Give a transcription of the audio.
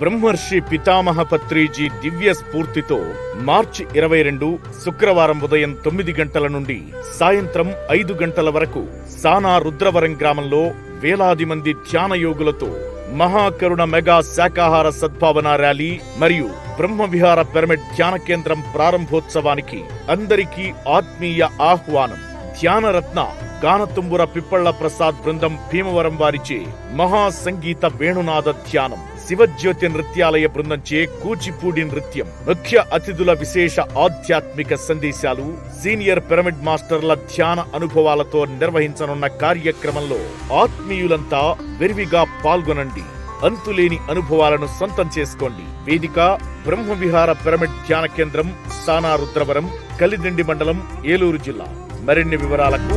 బ్రహ్మర్షి పితామహ పత్రిజీ దివ్య స్ఫూర్తితో మార్చి ఇరవై రెండు శుక్రవారం ఉదయం తొమ్మిది గంటల నుండి సాయంత్రం ఐదు గంటల వరకు సానా రుద్రవరం గ్రామంలో వేలాది మంది ధ్యాన యోగులతో మహాకరుణ మెగా శాకాహార సద్భావన ర్యాలీ మరియు బ్రహ్మవిహార పిరమిడ్ ధ్యాన కేంద్రం ప్రారంభోత్సవానికి అందరికీ ఆత్మీయ ఆహ్వానం. ధ్యానరత్న గానతుంబుర పిప్పళ్ళ ప్రసాద్ బృందం భీమవరం వారిచే మహా సంగీత వేణునాద ధ్యానం. శివజ్యోతి నృత్యాలయ బృందంచే కూచిపూడి నృత్యం. ముఖ్య అతిథుల విశేష ఆధ్యాత్మిక సందేశాలు సీనియర్ పిరమిడ్ మాస్టర్ల ధ్యాన అనుభవాలతో నిర్వహించనున్న కార్యక్రమంలో ఆత్మీయులంతా విరివిగా పాల్గొనండి. అంతులేని అనుభవాలను సొంతం చేసుకోండి. వేదిక బ్రహ్మవిహార పిరమిడ్ ధ్యాన కేంద్రం సానా రుద్రవరం కలిదిండి మండలం ఏలూరు జిల్లా. మరిన్ని వివరాలకు